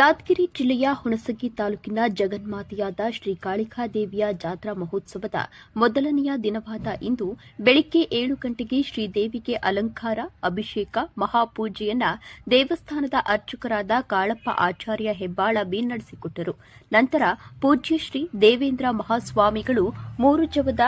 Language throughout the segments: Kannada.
ಯಾದಗಿರಿ ಜಿಲ್ಲೆಯ ಹುಣಸಗಿ ತಾಲೂಕಿನ ಜಗನ್ಮಾತೆಯಾದ ಶ್ರೀ ಕಾಳಿಕಾ ದೇವಿಯ ಜಾತ್ರಾ ಮಹೋತ್ಸವದ ಮೊದಲನೆಯ ದಿನವಾದ ಇಂದು ಬೆಳಿಗ್ಗೆ ಏಳು ಗಂಟೆಗೆ ಶ್ರೀದೇವಿಗೆ ಅಲಂಕಾರ, ಅಭಿಷೇಕ, ಮಹಾಪೂಜೆಯನ್ನ ದೇವಸ್ಥಾನದ ಅರ್ಚಕರಾದ ಕಾಳಪ್ಪ ಆಚಾರ್ಯ ಹೆಬ್ಬಾಳ ಬಿ ನಡೆಸಿಕೊಟ್ಟರು. ನಂತರ ಪೂಜ್ಯ ಶ್ರೀ ದೇವೇಂದ್ರ ಮಹಾಸ್ವಾಮಿಗಳು ಮೂರು ಜವದ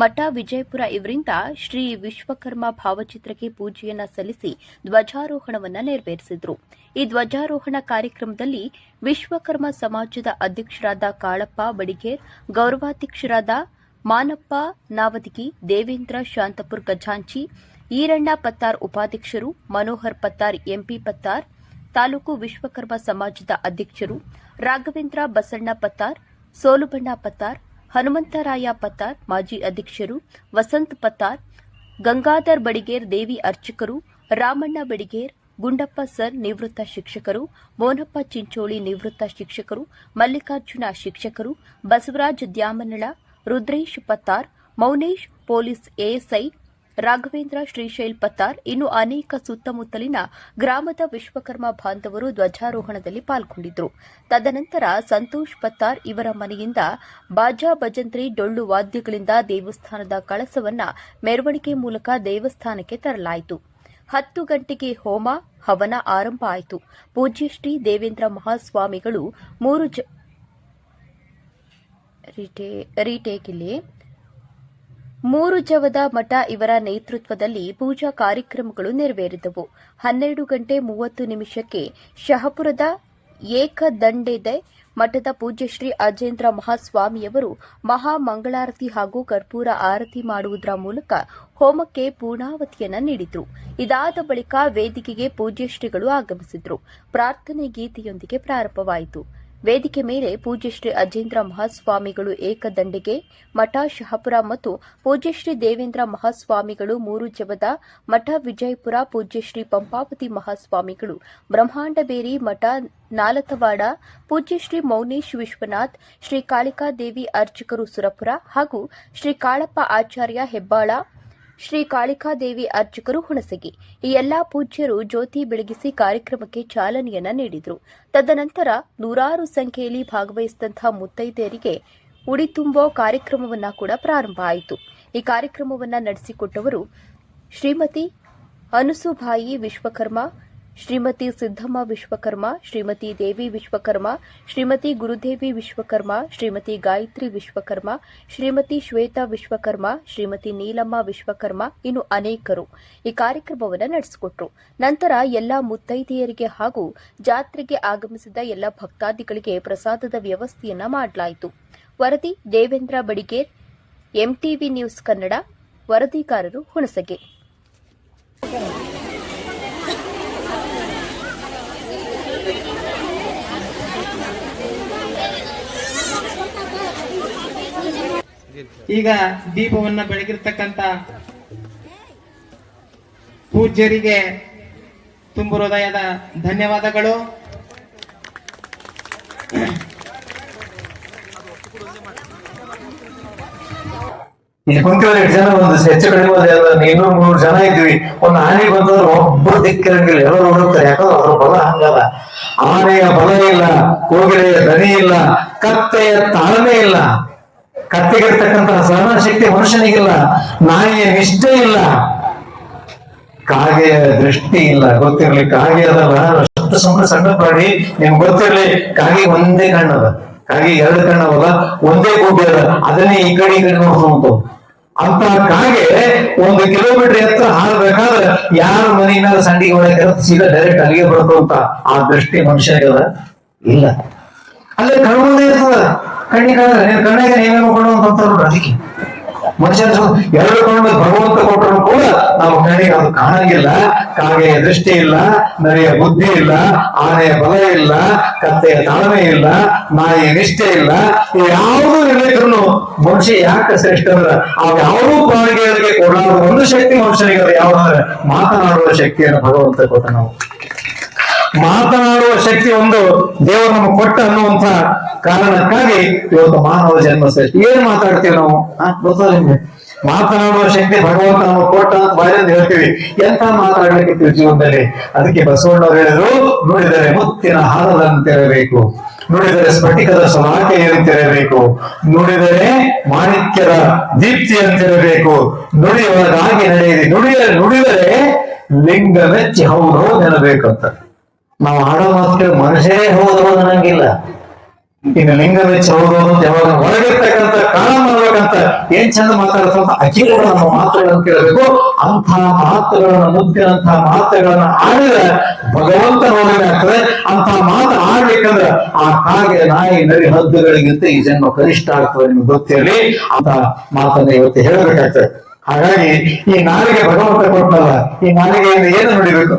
ಮಠ ವಿಜಯಪುರ ಇವರಿಂದ ಶ್ರೀ ವಿಶ್ವಕರ್ಮ ಭಾವಚಿತ್ರಕ್ಕೆ ಪೂಜೆಯನ್ನ ಸಲ್ಲಿಸಿ ಧ್ವಜಾರೋಹಣವನ್ನು ನೆರವೇರಿಸಿದರು. ಈ ಧ್ವಜಾರೋಹಣ ಕಾರ್ಯಕ್ರಮದಲ್ಲಿ ವಿಶ್ವಕರ್ಮ ಸಮಾಜದ ಅಧ್ಯಕ್ಷರಾದ ಕಾಳಪ್ಪ ಬಡಿಗೇರ್, ಗೌರವಾಧ್ಯಕ್ಷರಾದ ಮಾನಪ್ಪ ನಾವದಗಿ, ದೇವೇಂದ್ರ ಶಾಂತಪುರ್ ಗಜಾಂಚಿ, ಈರಣ್ಣ ಪತ್ತಾರ್ ಉಪಾಧ್ಯಕ್ಷರು, ಮನೋಹರ್ ಪತ್ತಾರ್ ಎಂಪಿ ಪತ್ತಾರ್, ತಾಲೂಕು ವಿಶ್ವಕರ್ಮ ಸಮಾಜದ ಅಧ್ಯಕ್ಷರು ರಾಘವೇಂದ್ರ ಬಸಣ್ಣ ಪತ್ತಾರ್, ಸೋಲುಬಣ್ಣ ಪತ್ತಾರ್ ಹನುಮಂತರಾಯ ಪತಾರ್ ಮಾಜಿ ಅಧ್ಯಕ್ಷರು, ವಸಂತ್ ಪತಾರ್ ಗಂಗಾಧರ್ ಬಡಿಗೇರ್ ದೇವಿ ಅರ್ಚಕರು, ರಾಮಣ್ಣ ಬಡಿಗೇರ್, ಗುಂಡಪ್ಪ ಸರ್ ನಿವೃತ್ತ ಶಿಕ್ಷಕರು, ಮೋನಪ್ಪ ಚಿಂಚೋಳಿ ನಿವೃತ್ತ ಶಿಕ್ಷಕರು, ಮಲ್ಲಿಕಾರ್ಜುನ ಶಿಕ್ಷಕರು, ಬಸವರಾಜ್ ದ್ಯಾಮನಳ, ರುದ್ರೇಶ್ ಪತ್ತಾರ್, ಮೌನೇಶ್ ಪೊಲೀಸ್ ಎಎಸ್ಐ ರಾಘವೇಂದ್ರ, ಶ್ರೀಶೈಲ್ ಪತ್ತಾರ್ ಇನ್ನು ಅನೇಕ ಸುತ್ತಮುತ್ತಲಿನ ಗ್ರಾಮದ ವಿಶ್ವಕರ್ಮ ಬಾಂಧವರು ಧ್ವಜಾರೋಹಣದಲ್ಲಿ ಪಾಲ್ಗೊಂಡಿದ್ದರು ತದನಂತರ ಸಂತೋಷ್ ಪತ್ತಾರ್ ಇವರ ಮನೆಯಿಂದ ಬಾಜಾ ಭಜಂತ್ರಿ ಡೊಳ್ಳು ವಾದ್ಯಗಳಿಂದ ದೇವಸ್ಥಾನದ ಕಳಸವನ್ನ ಮೆರವಣಿಗೆ ಮೂಲಕ ದೇವಸ್ಥಾನಕ್ಕೆ ತರಲಾಯಿತು. ಹತ್ತು ಗಂಟೆಗೆ ಹೋಮ, ಹವನ ಆರಂಭ ಆಯಿತು. ಪೂಜ್ಯ ಶ್ರೀ ದೇವೇಂದ್ರ ಮಹಾಸ್ವಾಮಿಗಳು ಮೂರು ಜ ರಿಟೇ- ರೀಟೇಕ್ ಇಲ್ಲಿ ಮೂರು ಜವದ ಮಠ ಇವರ ನೇತೃತ್ವದಲ್ಲಿ ಪೂಜಾ ಕಾರ್ಯಕ್ರಮಗಳು ನೆರವೇರಿದವು. ಹನ್ನೆರಡು ಗಂಟೆ ಮೂವತ್ತು ನಿಮಿಷಕ್ಕೆ ಶಹಪುರದ ಏಕದಂಡೆದೆ ಮಠದ ಪೂಜ್ಯಶ್ರೀ ಅಜೇಂದ್ರ ಮಹಾಸ್ವಾಮಿಯವರು ಮಹಾ ಮಂಗಳಾರತಿ ಹಾಗೂ ಕರ್ಪೂರ ಆರತಿ ಮಾಡುವುದರ ಮೂಲಕ ಹೋಮಕ್ಕೆ ಪೂರ್ಣಾವತಿಯನ್ನು ನೀಡಿದರು. ಇದಾದ ಬಳಿಕ ವೇದಿಕೆಗೆ ಪೂಜ್ಯಶ್ರೀಗಳು ಆಗಮಿಸಿದರು ಆಗಮಿಸಿದ್ರು. ಪ್ರಾರ್ಥನೆ ಗೀತೆಯೊಂದಿಗೆ ಪ್ರಾರಂಭವಾಯಿತು. ವೇದಿಕೆ ಮೇಲೆ ಪೂಜ್ಯಶ್ರೀ ಅಜೇಂದ್ರ ಮಹಾಸ್ವಾಮಿಗಳು ಏಕದಂಡಿಗೆ, ಮಠ ಶಹಪುರ ಮತ್ತು ಪೂಜ್ಯಶ್ರೀ ದೇವೇಂದ್ರ ಮಹಾಸ್ವಾಮಿಗಳು ಮೂರು ಜವದ, ಮಠ ವಿಜಯಪುರ ಪೂಜ್ಯಶ್ರೀ ಪಂಪಾವತಿ ಮಹಾಸ್ವಾಮಿಗಳು ಬ್ರಹ್ಮಾಂಡಬೇರಿ ಮಠ ನಾಲತವಾಡ, ಪೂಜ್ಯಶ್ರೀ ಮೌನೇಶ್ ವಿಶ್ವನಾಥ್, ಶ್ರೀ ಕಾಳಿಕಾದೇವಿ ಅರ್ಚಕರು ಸುರಪುರ ಹಾಗೂ ಶ್ರೀ ಕಾಳಪ್ಪ ಆಚಾರ್ಯ ಹೆಬ್ಬಾಳ ಶ್ರೀ ಕಾಳಿಕಾದೇವಿ ಅರ್ಚಕರು ಹುಣಸಗಿ. ಈ ಎಲ್ಲಾ ಪೂಜ್ಯರು ಜ್ಯೋತಿ ಬೆಳಗಿಸಿ ಕಾರ್ಯಕ್ರಮಕ್ಕೆ ಚಾಲನೆಯನ್ನ ನೀಡಿದರು. ತದನಂತರ ನೂರಾರು ಸಂಖ್ಯೆಯಲ್ಲಿ ಭಾಗವಹಿಸಿದಂತಹ ಮುತ್ತೈದೆಯರಿಗೆ ಉಡಿ ತುಂಬೋ ಕಾರ್ಯಕ್ರಮವನ್ನ ಕೂಡ ಪ್ರಾರಂಭ ಆಯಿತು. ಈ ಕಾರ್ಯಕ್ರಮವನ್ನ ನಡೆಸಿಕೊಟ್ಟವರು ಶ್ರೀಮತಿ ಅನುಸುಭಾಯಿ ವಿಶ್ವಕರ್ಮ ಶ್ರೀಮತಿ ಸಿದ್ದಮ್ಮ ವಿಶ್ವಕರ್ಮ, ಶ್ರೀಮತಿ ದೇವಿ ವಿಶ್ವಕರ್ಮ, ಶ್ರೀಮತಿ ಗುರುದೇವಿ ವಿಶ್ವಕರ್ಮ, ಶ್ರೀಮತಿ ಗಾಯತ್ರಿ ವಿಶ್ವಕರ್ಮ, ಶ್ರೀಮತಿ ಶ್ವೇತಾ ವಿಶ್ವಕರ್ಮ, ಶ್ರೀಮತಿ ನೀಲಮ್ಮ ವಿಶ್ವಕರ್ಮ ಇನ್ನು ಅನೇಕರು ಈ ಕಾರ್ಯಕ್ರಮವನ್ನು ನಡೆಸಿಕೊಟ್ರು. ನಂತರ ಎಲ್ಲ ಮುತ್ತೈದೆಯರಿಗೆ ಹಾಗೂ ಜಾತ್ರೆಗೆ ಆಗಮಿಸಿದ ಎಲ್ಲ ಭಕ್ತಾದಿಗಳಿಗೆ ಪ್ರಸಾದದ ವ್ಯವಸ್ಥೆಯನ್ನ ಮಾಡಲಾಯಿತು. ವರದಿ ದೇವೇಂದ್ರ ಬಡಿಗೇರ್ ಎಂಟಿವಿ ನ್ಯೂಸ್ ಕನ್ನಡ, ವರದಿಗಾರರು ಹುಣಸಗೆ. ಈಗ ದೀಪವನ್ನ ಬೆಳಗಿರ್ತಕ್ಕಂತ ಪೂಜ್ಯರಿಗೆ ತುಂಬು ಹೃದಯದ ಧನ್ಯವಾದಗಳು ಈ ಎಷ್ಟು ಜನ ಒಂದು ಹೆಚ್ಚು ಕಡಿಮೆ ಒಂದು ಮೂರು ಜನ ಇದ್ವಿ. ಒಂದು ಆನೆ ಬಂದ್ರೆ ಒಬ್ಬರು ದಿಕ್ಕಿರಂಗಿಲ್ಲ. ಎಲ್ಲರೂ ನೋಡುತ್ತಾರೆ ಯಾಕಂದ್ರೆ ಅದ್ರ ಬಲ ಹಂಗಲ್ಲ. ಆನೆಯ ಬಲ ಇಲ್ಲ, ಕೋಗಿಲೆಯ ದನಿ ಇಲ್ಲ, ಕತ್ತೆಯ ತಾಳ್ಮೆ ಇಲ್ಲ. ಕತ್ತೆಗಿರ್ತಕ್ಕಂತಹ ಸಹನ ಶಕ್ತಿ ಮನುಷ್ಯನಿಗಿಲ್ಲ ನಾಯಿಯ ನಿಷ್ಠೆ ಇಲ್ಲ. ಕಾಗೆಯ ದೃಷ್ಟಿ ಇಲ್ಲ, ಗೊತ್ತಿರ್ಲಿ, ಕಾಗೆ ಅದಲ್ಲ. ಅಷ್ಟು ಸುಮ್ಮನೆ ಸಣ್ಣ ಪ್ರಾಣಿ, ನಿಮ್ಗೆ ಗೊತ್ತಿರ್ಲಿ, ಕಾಗೆ ಒಂದೇ ಕಣ್ಣದ, ಕಾಗೆ ಎರಡು ಕಣ್ಣವಲ್ಲ ಒಂದೇ ಗುಡ್ಡೆ ಅದ. ಅದನ್ನೇ ಈ ಕಡೆ ಈ ಕಡೆ ನೋಡ್ಕೊಂತು ಅಂತ ಕಾಗೆ ಒಂದು ಕಿಲೋಮೀಟರ್ ಎತ್ತರ ಹಾರಬೇಕಾದ್ರೆ ಯಾರ ಮನೆಯಿಂದ ಸಂಡಿಗೆ ಒಳಗೆ ಸೀದಾ ಡೈರೆಕ್ಟ್ ಅಲ್ಲಿಗೆ ಬರ್ತು ಅಂತ ಆ ದೃಷ್ಟಿ ಮನುಷ್ಯನಿಗದ ಇಲ್ಲ. ಅಲ್ಲೇ ಕಣ್ಮುಂದೆ ಇರ್ತದ. ಕಣ್ಣಿಗೆ ನೀನ್ ಕಣ್ಣಿಗೆ ನೀವೇ ಕೊಡುವಂತ ಅಂತಾರ ನೋಡ್ರಿ ಅದಕ್ಕೆ. ಮನುಷ್ಯನ ಎರಡು ಕಣ್ಣು ಭಗವಂತ ಕೊಟ್ಟರು ಕೂಡ ನಾವು ಕಣ್ಣಿಗೆ ಅದು ಕಾಣಂಗಿಲ್ಲ. ಕಾಗೆಯ ದೃಷ್ಟಿ ಇಲ್ಲ, ನರಿಯ ಬುದ್ಧಿ ಇಲ್ಲ, ಆನೆಯ ಬಲ ಇಲ್ಲ, ಕತ್ತೆಯ ತಾಳ್ಮೆ ಇಲ್ಲ, ನಾಯಿಯ ನಿಷ್ಠೆ ಇಲ್ಲ. ಯಾವುದು ಇರಲಿದ್ರು ಮನುಷ್ಯ ಯಾಕೆ ಶ್ರೇಷ್ಠ ಅಂದ್ರ ಅವ್ ಯಾವುದೂ ಪ್ರಾಣಿಗಳಿಗೆ ಒಂದು ಶಕ್ತಿ ಮನುಷ್ಯನಿಗೆ ಯಾವ್ದಂದ್ರೆ ಮಾತನಾಡುವ ಶಕ್ತಿಯನ್ನು ಭಗವಂತ ಕೊಟ್ಟ ನಾವು. ಮಾತನಾಡುವ ಶಕ್ತಿ ಒಂದು ದೇವರು ನಮಗೆ ಕೊಟ್ಟ ಅನ್ನುವಂತ ಕಾರಣಕ್ಕಾಗಿ ಇವತ್ತು ಮಾನವ ಜನ್ಮ ಶ್ರೇಷ್ಠ. ಏನ್ ಮಾತಾಡ್ತೀವಿ ನಾವು? ಆ, ಗೊತ್ತಲ್ಲ ನಿಮ್ಗೆ? ಮಾತನಾಡುವ ಶಕ್ತಿ ಭಗವಂತ ನಮಗೆ ಕೊಟ್ಟ ಅಂತ ಬಾಯಿಂದ ಹೇಳ್ತೀವಿ. ಎಂತ ಮಾತಾಡ್ಲಿಕ್ಕೆ ಜೀವನದಲ್ಲಿ? ಅದಕ್ಕೆ ಬಸವಣ್ಣವ್ರು ಹೇಳಿದ್ರು ನುಡಿದರೆ ಮುತ್ತಿನ ಹಾರದಂತಿರಬೇಕು. ನುಡಿದರೆ ಸ್ಫಟಿಕದ ಸಲಾಕೆಯಂತಿರಬೇಕು. ನುಡಿದರೆ ಮಾಣಿಕ್ಯದ ದೀಪ್ತಿಯಂತಿರಬೇಕು. ನುಡಿಯೊಳಗಾಗಿ ನಡೆಯಿರಿ. ನುಡಿಯ ನುಡಿದರೆ ಲಿಂಗ ಮೆಚ್ಚಿ ಹೌದು ಹೌದು ಎನ್ನಬೇಕಂತ. ನಾವು ಆಡೋ ಮಾತು ಮನುಷ್ಯರೇ ಹೌದು ಅನ್ನಂಗಿಲ್ಲ ಇನ್ನು ಲಿಂಗ ವೆಚ್ಚ ಹೌದು ಅಂತ ಯಾವಾಗ ಹೊರಗಿರ್ತಕ್ಕಂಥ ಕಾಲ ಮಾಡ್ಬೇಕಂತ ಏನ್ ಚಂದ ಮಾತಾಡ್ತಂತ ಅಖಿಲ ನಮ್ಮ ಮಾತುಗಳನ್ನು ಕೇಳಬೇಕು. ಅಂತ ಮಾತುಗಳನ್ನ, ಮುದ್ದಿನಂಥ ಮಾತುಗಳನ್ನ ಆಡಿದ್ರೆ ಭಗವಂತ ನೋಡಬೇಕಾಗ್ತದೆ ಅಂತ ಮಾತು ಆಡ್ಬೇಕಂದ್ರೆ ಆ ಕಾಗೆ ನಾಯಿ ನರಿ ಹದ್ದುಗಳಿಗಿಂತ ಈ ಜನ್ಮ ಕನಿಷ್ಠ ಆಗ್ತದೆ ನಿಮ್ಗೆ ಗೊತ್ತಿರಲಿ. ಅಂತ ಮಾತನ್ನ ಇವತ್ತು ಹೇಳಬೇಕಾಗ್ತದೆ. ಹಾಗಾಗಿ ಈ ನಾಲಿಗೆ ಭಗವಂತ ಕೊಟ್ಟಲ್ಲ. ಈ ನಾಲಿಗೆಯಿಂದ ಏನು ನುಡಿಬೇಕು?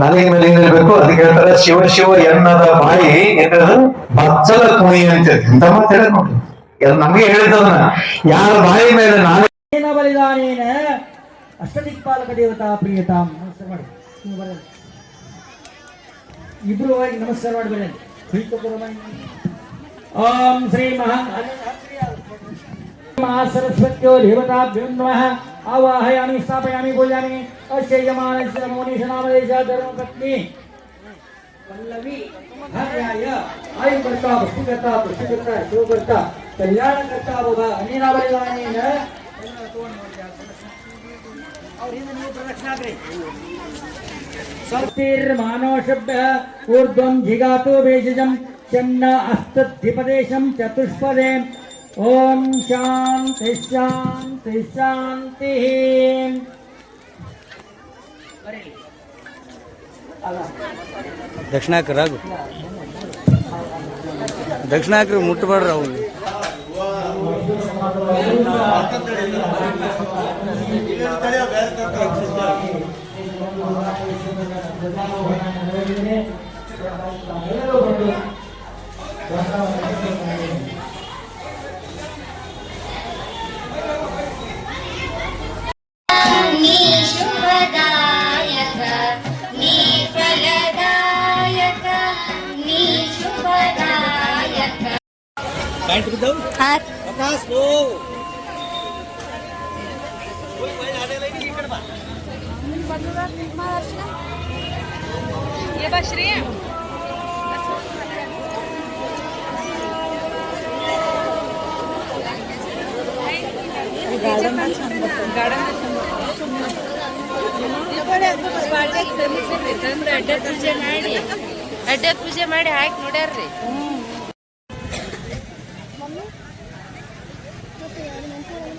ನಾಲಿಗೆ ಮೇಲೆ ಏನಿರ್ಬೇಕು ಅದಕ್ಕೆ ಹೇಳ್ತಾರೆ, ಶಿವ ಶಿವ, ಎನ್ನದ ಬಾಯಿ ಏನದು ಬಚ್ಚಲ ಕುಣಿ ಅಂತ ಎಂತ ಮಾತು ಹೇಳ ನೋಡಿ. ನಮ್ಗೆ ಹೇಳಿದ್ದದನ್ನ ಯಾರ ಬಾಯಿ ಮೇಲೆ ನಾನು ಬಲಿದಾನೇನ ಅಷ್ಟದಿಕ್ಪಾಲಕ ದೇವತಾ ಪ್ರಿಯತಾಂ, ನಮಸ್ಕಾರ ಮಾಡಿ. ಇಬ್ರು ಹೋಗಿ ನಮಸ್ಕಾರ ಮಾಡಬೇಡಿ. ಓಂ ಶ್ರೀ ಮಹಾ ಮಹಾ ಸರಸ್ವತ್ಯೋ ದೇವತಾಭ್ಯೋ ನಮಃ. आवाहयामि स्थापयामि पूजामि अश्चयमानस्य मौनीशनामदेशः धर्मपत्नी पल्लवी। हर्याय आयुर्कर्ता, पुष्टिकर्ता पुष्टिकर्ता शिवकर्ता कल्याणकर्ता भव अनिरावयवानेन ऊर्ध्वं जिगातो भेषजं चन्न अस्तद्धिपदेशं, चतुष्पदे ॐ शान्ति शान्ति शान्तिः ದಕ್ಷಿಣಾಕ್ರ ರಾಗು ದಕ್ಷಿಣಾಕ್ರಿ ಮುಟ್ಟಬೇಡ್ರಿ ಅವ್ನು नी ಬಿದ್ದವು ಪ್ರಕಾಶ್ ಲೋ ಅಡ್ಡ ಪೂಜೆ ಮಾಡಿ ಅಡ್ಡ ಪೂಜೆ ಮಾಡಿ ಹಾಕಿ ನೋಡ್ಯಾರ್ರಿ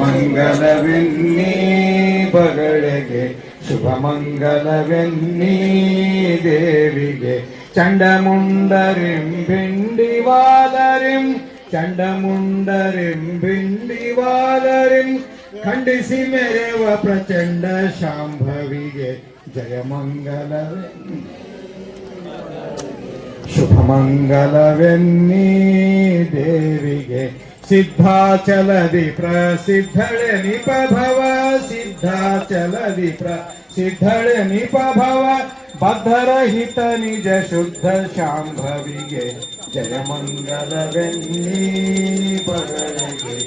ಮಂಗಲವೆನ್ನಿ ಬಗಳೆಗೆ ಶುಭ ಮಂಗಲವೆನ್ನಿ ದೇವಿಗೆ ಚಂಡಮುಂಡರಿಂ ಬಿಂಡಿವಾಲರಿಂ ಚಂಡಮುಂಡರಿಂ ಬಿಂಡಿವಾಲರಿಂ ಖಂಡಿಸಿ ಮೆರೆವ ಪ್ರಚಂಡ ಶಾಂಭವಿಗೆ ಜಯ ಮಂಗಲವೆನ್ನಿ ಶುಭಮಂಗಲವೆನ್ನಿ सिद्धा चलवि प्रसिद्धल निपभव सिद्धा चलवि प्र सिद्धल निपभव बद्धर हित निज शुद्ध शाम्भवि जय मङ्गल विन्नी बगले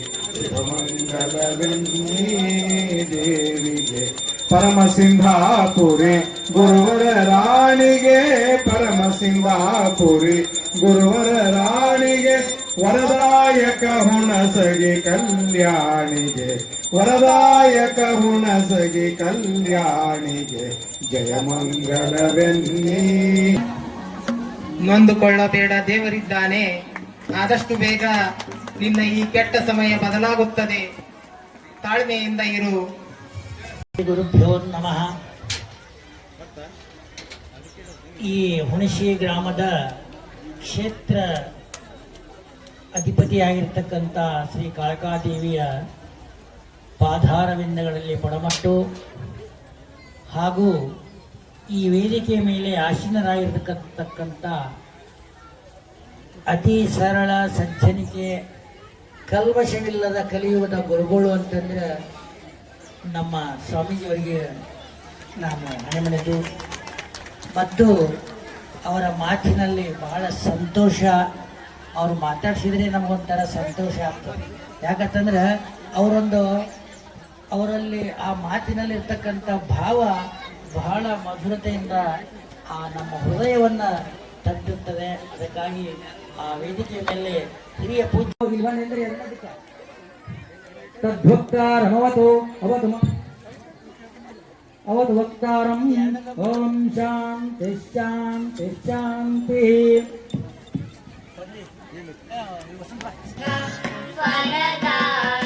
ಪರಮ ಸಿಂಧಾಪುರಿ ಗುರುವರ ರಾಣಿಗೆ ಪರಮ ಸಿಂಧಾಪುರಿ ಗುರುವರ ರಾಣಿಗೆ ವರದಾಯಕ ಹುಣಸಗಿ ಕಲ್ಯಾಣಿಗೆ, ವರದಾಯಕ ಹುಣಸಗಿ ಕಲ್ಯಾಣಿಗೆ ಜಯ ಮಂಗಲವೆನ್ನಿ. ನೊಂದುಕೊಳ್ಳಬೇಡ ದೇವರಿದ್ದಾನೆ, ಆದಷ್ಟು ಬೇಗ ನಿನ್ನ ಈ ಕೆಟ್ಟ ಸಮಯ ಬದಲಾಗುತ್ತದೆ. ತಾಳ್ಮೆಯಿಂದ ಇರು. ಗುರುಭ್ಯೋ ನಮಃ. ಈ ಹುಣಸಿ ಗ್ರಾಮದ ಕ್ಷೇತ್ರ ಅಧಿಪತಿಯಾಗಿರ್ತಕ್ಕಂಥ ಶ್ರೀ ಕಾಳಕಾದೇವಿಯ ಪಾದಾರವಿಂದಗಳಲ್ಲಿ ಪಡಮಟ್ಟು ಹಾಗೂ ಈ ವೇದಿಕೆ ಮೇಲೆ ಆಸೀನರಾಗಿರ್ತಕ್ಕಂಥ ಅತಿ ಸರಳ ಸಜ್ಜನಿಕೆ ಕಲ್ಮಶವಿಲ್ಲದ ಕಲಿಯುವುದ ಗುರುಗಳು ಅಂತಂದ್ರೆ ನಮ್ಮ ಸ್ವಾಮೀಜಿಯವರಿಗೆ ನಾನು ಮನೆಮನೆದು ಮತ್ತು ಅವರ ಮಾತಿನಲ್ಲಿ ಬಹಳ ಸಂತೋಷ. ಅವರು ಮಾತಾಡ್ಸಿದ್ರೆ ನಮಗೊಂಥರ ಸಂತೋಷ ಆಗ್ತದೆ. ಯಾಕಂತಂದ್ರೆ ಅವರೊಂದು, ಅವರಲ್ಲಿ ಆ ಮಾತಿನಲ್ಲಿ ಇರ್ತಕ್ಕಂಥ ಭಾವ ಬಹಳ ಮಧುರತೆಯಿಂದ ಆ ನಮ್ಮ ಹೃದಯವನ್ನು ತಟ್ಟುತ್ತದೆ. ಅದಕ್ಕಾಗಿ ಆ ವೇದಿಕೆಯ ಮೇಲೆ ಹಿರಿಯ ಪೂಜೆ ಇಲ್ವನೆಂದರೆ ಎಲ್ಲದಕ್ಕೆ तद्वक्तारमवतो अवतु अवतु वक्तारम् ॐ शान्ति शान्ति शान्तिः स्वरदा